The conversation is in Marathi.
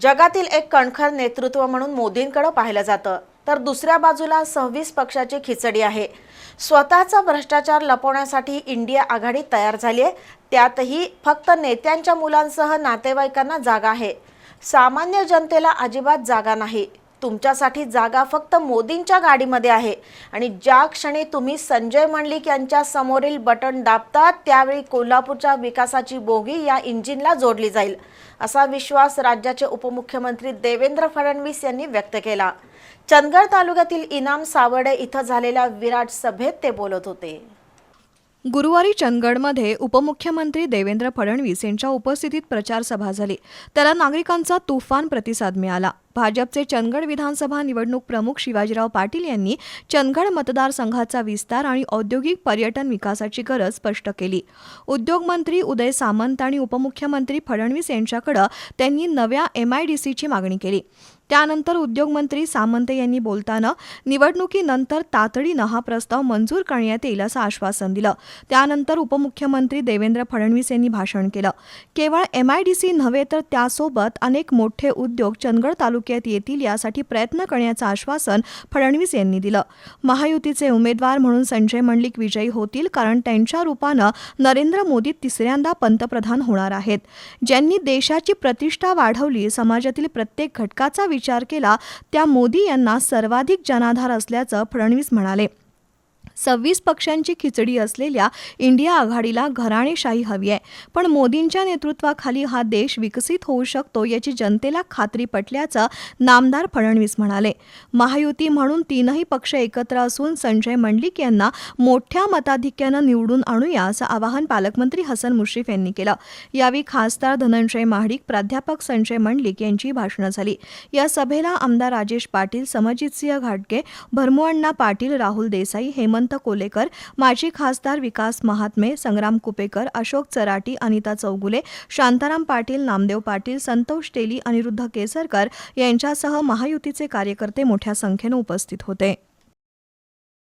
जगातील एक कणखर नेतृत्व म्हणून मोदींकडे पाहिलं जातं. तर दुसऱ्या बाजूला सव्वीस पक्षाची खिचडी आहे. स्वतःचा भ्रष्टाचार लपवण्यासाठी इंडिया आघाडी तयार झाली आहे त्यातही फक्त नेत्यांच्या मुलांसह नातेवाईकांना जागा आहे. सामान्य जनतेला अजिबात जागा नाही. तुमच्यासाठी जागा फक्त मोदींच्या गाडीमध्ये आहे. आणि ज्या क्षणी तुम्ही संजय मंडलिक यांच्या समोरील बटन दाबतात त्यावेळी कोल्हापूरच्या विकासाची बोगी या इंजिनला जोडली जाईल असा विश्वास राज्याचे उपमुख्यमंत्री देवेंद्र फडणवीस यांनी व्यक्त केला. चंदगड तालुक्यातील इनाम सावर्डे इथं झालेल्या विराट सभेत ते बोलत होते. गुरुवारी चंदगडमध्ये उपमुख्यमंत्री देवेंद्र फडणवीस यांच्या उपस्थितीत प्रचार सभा झाली. त्याला नागरिकांचा तुफान प्रतिसाद मिळाला. भाजपचे चंदगड विधानसभा निवडणूक प्रमुख शिवाजीराव पाटील यांनी चंदगड मतदारसंघाचा विस्तार आणि औद्योगिक पर्यटन विकासाची गरज स्पष्ट केली. उद्योगमंत्री उदय सामंत आणि उपमुख्यमंत्री फडणवीस यांच्याकडे त्यांनी नव्या एमआयडीसीची मागणी केली. त्यानंतर उद्योगमंत्री सामंत यांनी बोलताना निवडणुकीनंतर तातडीनं हा प्रस्ताव मंजूर करण्यात येईल असं आश्वासन दिलं. त्यानंतर उपमुख्यमंत्री देवेंद्र फडणवीस यांनी भाषण केलं. केवळ एमआयडीसी नव्हे तर त्यासोबत अनेक मोठे उद्योग चंदगड तालुक्यात येतील यासाठी प्रयत्न करण्याचं आश्वासन फडणवीस यांनी दिलं. महायुतीचे उमेदवार म्हणून संजय मंडलिक विजयी होतील कारण त्यांच्या रूपानं नरेंद्र मोदी तिसऱ्यांदा पंतप्रधान होणार आहेत. ज्यांनी देशाची प्रतिष्ठा वाढवली समाजातील प्रत्येक घटकाचा विचार केला त्या मोदी यांना सर्वाधिक जनाधार असल्याचं फडणवीस म्हणाले. सव्वीस पक्षांची खिचडी असलेल्या इंडिया आघाडीला घराणेशाही हवी आहे. पण मोदींच्या नेतृत्वाखाली हा देश विकसित होऊ शकतो याची जनतेला खात्री पटल्याचं नामदार फडणवीस म्हणाले. महायुती म्हणून तीनही पक्ष एकत्र असून संजय मंडलिक यांना मोठ्या मताधिक्यानं निवडून आणूया असं आवाहन पालकमंत्री हसन मुश्रीफ यांनी केलं. यावेळी खासदार धनंजय महाडिक प्राध्यापक संजय मंडलिक यांची भाषणं झाली. या सभेला आमदार राजेश पाटील समजितसिंह घाटगे भरमुअण्णा पाटील राहुल देसाई हेमंत हेमंत कोलेकर माजी खासदार विकास महात्मे संग्राम कुपेकर अशोक चराटी अनिता चौगुले शांताराम पाटील नामदेव पाटील संतोष तेली अनिरुद्ध केसरकर यांच्यासह महायुतीचे कार्यकर्ते मोठ्या संख्येनं उपस्थित होते.